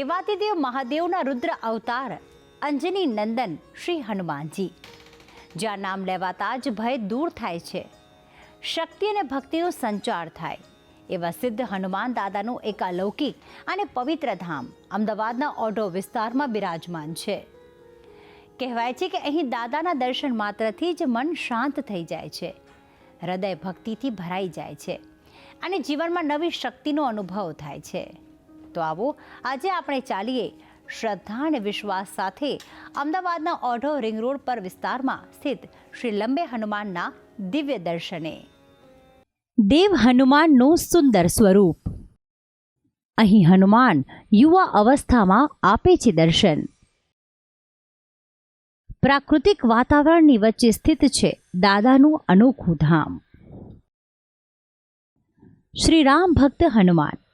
દેવાતિદેવ મહાદેવના રુદ્ર અવતાર અંજની નંદન શ્રી હનુમાનજી. જ્યાં નામ લેવાતા જ ભય દૂર થાય છે. શક્તિ અને ભક્તિનો સંચાર થાય. એવા સિદ્ધ હનુમાન દાદાનું એક અલૌકિક અને પવિત્ર ધામ અમદાવાદના ઓઢો વિસ્તારમાં બિરાજમાન છે. કહેવાય છે કે અહીં દાદાના દર્શન માત્રથી જ મન શાંત થઈ જાય છે. હૃદય ભક્તિથી ભરાઈ જાય છે અને જીવનમાં નવી શક્તિનો અનુભવ થાય છે. તો આવો. આજે આપણે ચાલીએ શ્રદ્ધા અને વિશ્વાસ સાથે અમદાવાદના ઓઢો રિંગ રોડ પર વિસ્તારમાં સ્થિત શ્રી લંબે હનુમાનના દિવ્ય દર્શને. દેવ હનુમાનનું સુંદર સ્વરૂપ. અહીં હનુમાન યુવા અવસ્થામાં આપે છે દર્શન. પ્રાકૃતિક વાતાવરણની વચ્ચે સ્થિત છે દાદાનું અનોખું ધામ. શ્રી રામ ભક્ત હનુમાન.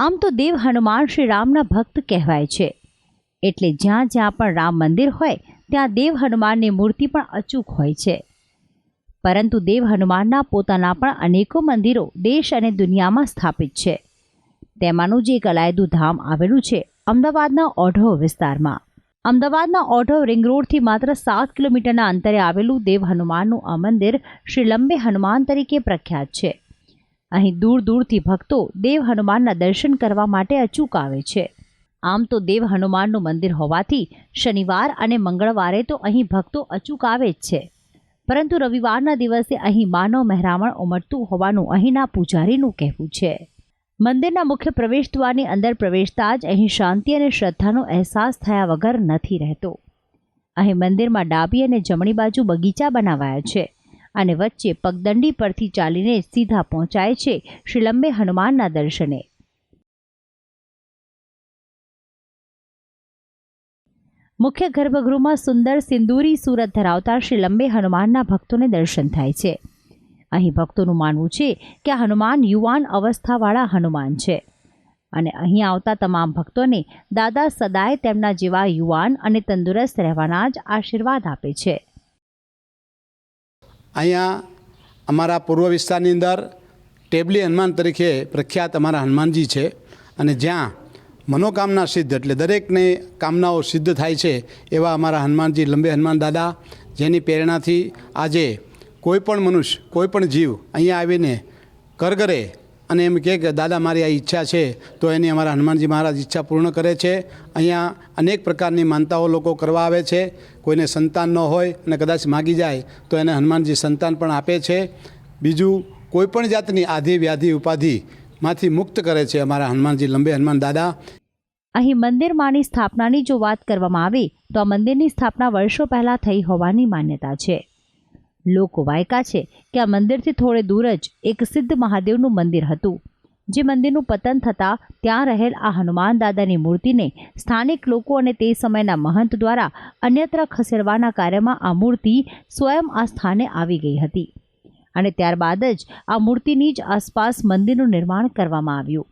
આમ તો દેવ હનુમાન શ્રી રામના ભક્ત કહેવાય છે. એટલે જ્યાં જ્યાં પણ રામ મંદિર હોય, ત્યાં દેવ હનુમાનની મૂર્તિ પણ અચૂક હોય છે. પરંતુ દેવ હનુમાનના પોતાના પણ અનેકો મંદિરો દેશ અને દુનિયામાં સ્થાપિત છે. તેમાંનું જે એક ધામ આવેલું છે, અમદાવાદના ઓઢવ વિસ્તારમાં. અમદાવાદના ઓઢવ રિંગ રોડથી માત્ર સાત કિલોમીટરના અંતરે આવેલું દેવ હનુમાનનું આ મંદિર શ્રી લંબે હનુમાન તરીકે પ્રખ્યાત છે. અહીં દૂર દૂરથી ભક્તો દેવ હનુમાનના દર્શન કરવા માટે અચૂક આવે છે. આમ તો દેવ હનુમાનનું મંદિર હોવાથી શનિવાર અને મંગળવારે તો અહીં ભક્તો અચૂક આવે જ છે. પરંતુ રવિવારના દિવસે અહીં માનવ મહેરામણ ઉમટતું હોવાનું અહીંના પૂજારીનું કહેવું છે. મંદિરના મુખ્ય પ્રવેશ દ્વારની અંદર પ્રવેશતા જ અહીં શાંતિ અને શ્રદ્ધાનો અહેસાસ થયા વગર નથી રહેતો. અહીં મંદિરમાં ડાબી અને જમણી બાજુ બગીચા બનાવાયા છે. અને વચ્ચે પગદંડી પરથી ચાલીને સીધા પહોંચાય છે શ્રીલંબે હનુમાનના દર્શને. મુખ્ય ગર્ભગૃહમાં સુંદર સિંદૂરી સુરત ધરાવતા શ્રી લંબે હનુમાનના ભક્તોને દર્શન થાય છે. અહીં ભક્તોનું માનવું છે કે આ હનુમાન યુવાન અવસ્થાવાળા હનુમાન છે. અને અહીં આવતા તમામ ભક્તોને દાદા સદાય તેમના જેવા યુવાન અને તંદુરસ્ત રહેવાના જ આશીર્વાદ આપે છે. અહીંયા અમારા પૂર્વ વિસ્તારની અંદર ટેબલી હનુમાન તરીકે પ્રખ્યાત અમારા હનુમાનજી છે અને જ્યાં મનોકામના સિદ્ધ એટલે દરેકને કામનાઓ સિદ્ધ થાય છે એવા અમારા હનુમાનજી લંબે હનુમાન દાદા, જેની પ્રેરણાથી આજે કોઈ પણ મનુષ્ય, કોઈ પણ જીવ અહીંયા આવીને કરગરે અને એમ કહે કે, દાદા, મારી આ ઈચ્છા છે. તો એની અમારા હનુમાનજી મહારાજ ઈચ્છા પૂર્ણ કરે છે. અહીંયા અનેક પ્રકારની માનતાઓ લોકો કરવા આવે છે. કોઈને સંતાન ન હોય અને કદાચ માગી જાય, તો એને હનુમાનજી સંતાન પણ આપે છે. બીજું કોઈપણ જાતની આધિ, વ્યાધિ ઉપાધિમાંથી મુક્ત કરે છે અમારા હનુમાનજી. લંબે હનુમાન, દાદા. અહીં મંદિરમાંની સ્થાપનાની જો વાત કરવામાં આવે, તો આ મંદિરની સ્થાપના વર્ષો પહેલાં થઈ હોવાની માન્યતા છે. લોકો વાયકા છે કે આ મંદિરથી થોડે દૂર જ એક સિદ્ધ મહાદેવનું મંદિર હતું. જે મંદિરનું પતન થતાં ત્યાં રહેલ આ હનુમાન દાદાની મૂર્તિને સ્થાનિક લોકો અને તે સમયના મહંત દ્વારા અન્યત્ર ખસેડવાના કાર્યમાં આ મૂર્તિ સ્વયં આ સ્થાને આવી ગઈ હતી. અને ત્યારબાદ જ આ મૂર્તિની જ આસપાસ મંદિરનું નિર્માણ કરવામાં આવ્યું.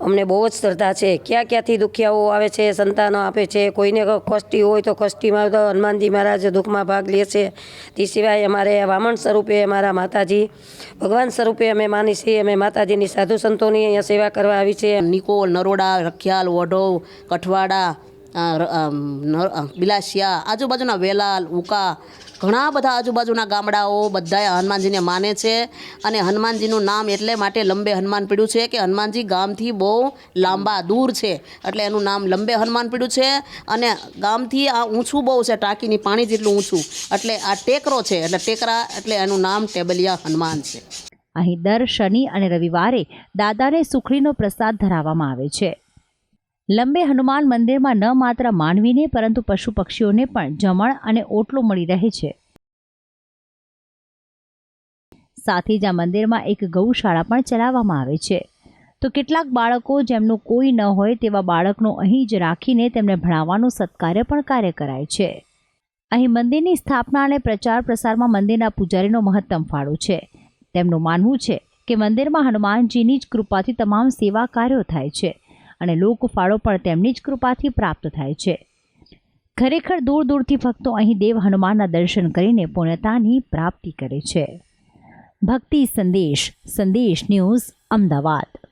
અમને બહુ જ શ્રદ્ધા છે. ક્યાં ક્યાંથી દુખિયાઓ આવે છે, સંતાનો આપે છે, કોઈને કષ્ટી હોય તો કષ્ટીમાં તો હનુમાનજી મહારાજ દુઃખમાં ભાગ લે છે. તે સિવાય અમારે વામણ સ્વરૂપે અમારા માતાજી, ભગવાન સ્વરૂપે અમે માની છીએ, અમે માતાજીની સાધુ સંતોની અહીંયા સેવા કરવા આવી છે. નિકોલ નરોડા, રખિયાલ વઢો કઠવાડા બિલાસિયા, આજુબાજુના વેલાલ, ઉકા ઘણા બધા આજુબાજુના ગામડાઓ બધાએ હનુમાનજીને માને છે અને હનુમાનજીનું નામ એટલે માટે લંબે હનુમાન પીડ્યું છે કે હનુમાનજી ગામથી બહુ લાંબા દૂર છે. એટલે એનું નામ લંબે હનુમાન પીડ્યું છે અને ગામથી આ ઊંચું બહુ છે, ટાંકીની પાણી જેટલું ઊંચું. એટલે આ ટેકરો છે, એટલે ટેકરા એટલે એનું નામ ટેબલિયા હનુમાન છે. અહીં દર શનિ અને રવિવારે દાદાને સુખડીનો પ્રસાદ ધરાવવામાં આવે છે. લંબે હનુમાન મંદિરમાં ન માત્ર માનવીને, પરંતુ પશુ પક્ષીઓને પણ જમણ અને ઓટલો મળી રહે છે. સાથે જ આ મંદિરમાં એક ગૌશાળા પણ ચલાવવામાં આવે છે. તો કેટલાક બાળકો જેમનું કોઈ ન હોય તેવા બાળકનો અહીં જ રાખીને તેમને ભણાવવાનું સત્કાર્ય પણ કાર્ય કરાય છે. અહીં મંદિરની સ્થાપના અને પ્રચાર પ્રસારમાં મંદિરના પૂજારીનો મહત્તમ ફાળો છે. તેમનું માનવું છે કે મંદિરમાં હનુમાનજીની જ કૃપાથી તમામ સેવા કાર્યો થાય છે. અને લોકફાળો પણ તેમની જ કૃપાથી પ્રાપ્ત થાય છે. ખરેખર દૂર દૂરથી ભક્તો અહીં દેવ હનુમાનના દર્શન કરીને પૂર્ણતાની પ્રાપ્તિ કરે છે. ભક્તિ સંદેશ સંદેશ ન્યૂઝ, અમદાવાદ.